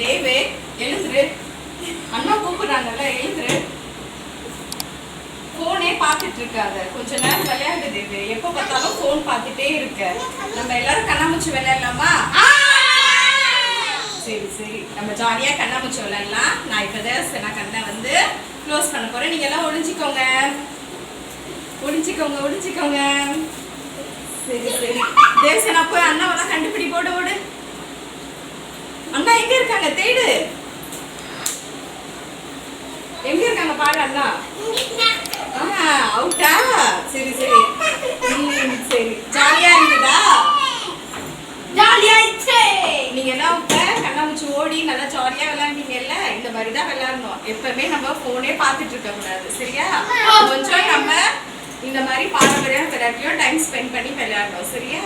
தேவே எழுதுரு அண்ணா கூப்பிடுறாங்கல்ல எழுதுரு ஃபோனே பார்த்துட்டு இருக்காத கொஞ்ச நேரம் விளையாடு தேவே. எப்போ பார்த்தாலும் ஃபோன் பார்த்துட்டே இருக்க. நம்ம எல்லாரும் கண்ணாமூச்சி விளையாடலாமா? சரி சரி. நம்ம ஜாலியாக கண்ணாமூச்சி விளையாடலாம். நான் இப்போதான் நான் கண்ணை வந்து க்ளோஸ் பண்ண போறேன். நீங்க எல்லாம் ஒழிஞ்சிக்கோங்க ஒழிஞ்சிக்கோங்க ஒழிஞ்சிக்கோங்க சரி சரி. தேவசேனா போய் அண்ணாவெல்லாம் கண்டு அண்ணா எங்க இருக்காங்க? தேடு. எங்க இருக்காங்க? பாரு அண்ணா. அவுட்டா? சரி சரி. ஜாலியா இருக்குதா ஜாலியாயிடுச்சு நீங்க என்ன இப்ப கண்ணாமூச்சி ஓடி நல்லா ஜாலியா விளையாண்டீங்கல்ல இந்த மாதிரி தான் விளையாடணும். எப்பவுமே நம்ம போனே பார்த்துட்டு இருக்க கூடாது. சரியா? கொஞ்சம் நம்ம இந்த மாதிரி பாரம்பரிய விளையாட்டுலயும் டைம் ஸ்பெண்ட் பண்ணி விளையாடணும். சரியா?